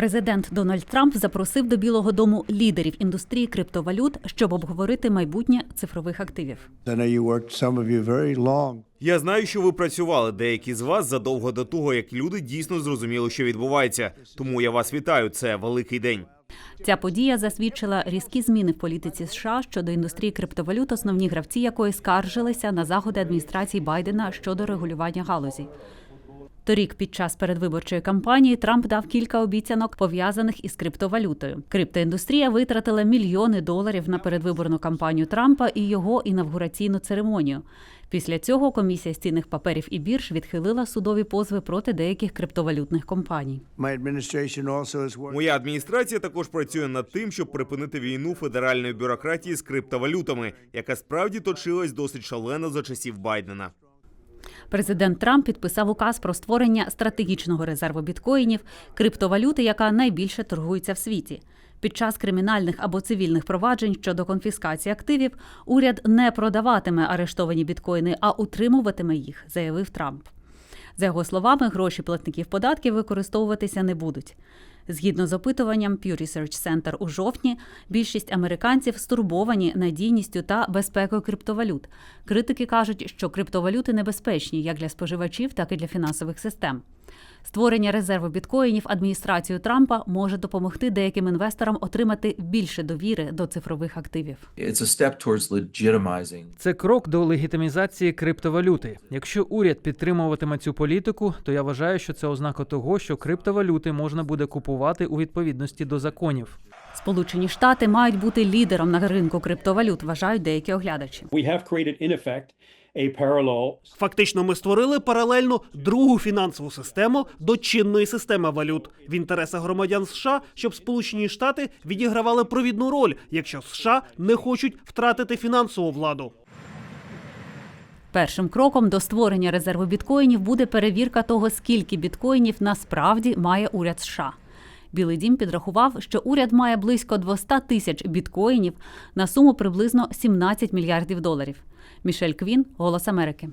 Президент Дональд Трамп запросив до Білого Дому лідерів індустрії криптовалют, щоб обговорити майбутнє цифрових активів. Я знаю, що ви працювали деякі з вас задовго до того, як люди дійсно зрозуміли, що відбувається. Тому я вас вітаю. Це великий день. Ця подія засвідчила різкі зміни в політиці США щодо індустрії криптовалют, основні гравці якої скаржилися на заходи адміністрації Байдена щодо регулювання галузі. Торік, під час передвиборчої кампанії, Трамп дав кілька обіцянок пов'язаних із криптовалютою. Криптоіндустрія витратила мільйони доларів на передвиборну кампанію Трампа і його інавгураційну церемонію. Після цього комісія з цінних паперів і бірж відхилила судові позви проти деяких криптовалютних компаній. Моя адміністрація також працює над тим, щоб припинити війну федеральної бюрократії з криптовалютами, яка справді точилась досить шалено за часів Байдена. Президент Трамп підписав указ про створення стратегічного резерву біткоїнів, криптовалюти, яка найбільше торгується в світі. Під час кримінальних або цивільних проваджень щодо конфіскації активів уряд не продаватиме арештовані біткоїни, а утримуватиме їх, заявив Трамп. За його словами, гроші платників податків використовуватися не будуть. Згідно з опитуванням Pew Research Center у жовтні, більшість американців стурбовані надійністю та безпекою криптовалют. Критики кажуть, що криптовалюти небезпечні як для споживачів, так і для фінансових систем. Створення резерву біткоїнів адміністрацією Трампа може допомогти деяким інвесторам отримати більше довіри до цифрових активів. Це крок до легітимізації криптовалюти. Якщо уряд підтримуватиме цю політику, то я вважаю, що це ознака того, що криптовалюти можна буде купувати у відповідності до законів. Сполучені Штати мають бути лідером на ринку криптовалют, вважають деякі оглядачі. Фактично, ми створили паралельну другу фінансову систему до чинної системи валют в інтересах громадян США, щоб Сполучені Штати відігравали провідну роль, якщо США не хочуть втратити фінансову владу. Першим кроком до створення резерву біткоїнів буде перевірка того, скільки біткоїнів насправді має уряд США. Білий дім підрахував, що уряд має близько 200 тисяч біткоїнів на суму приблизно 17 мільярдів доларів. Мішель Квін, Голос Америки.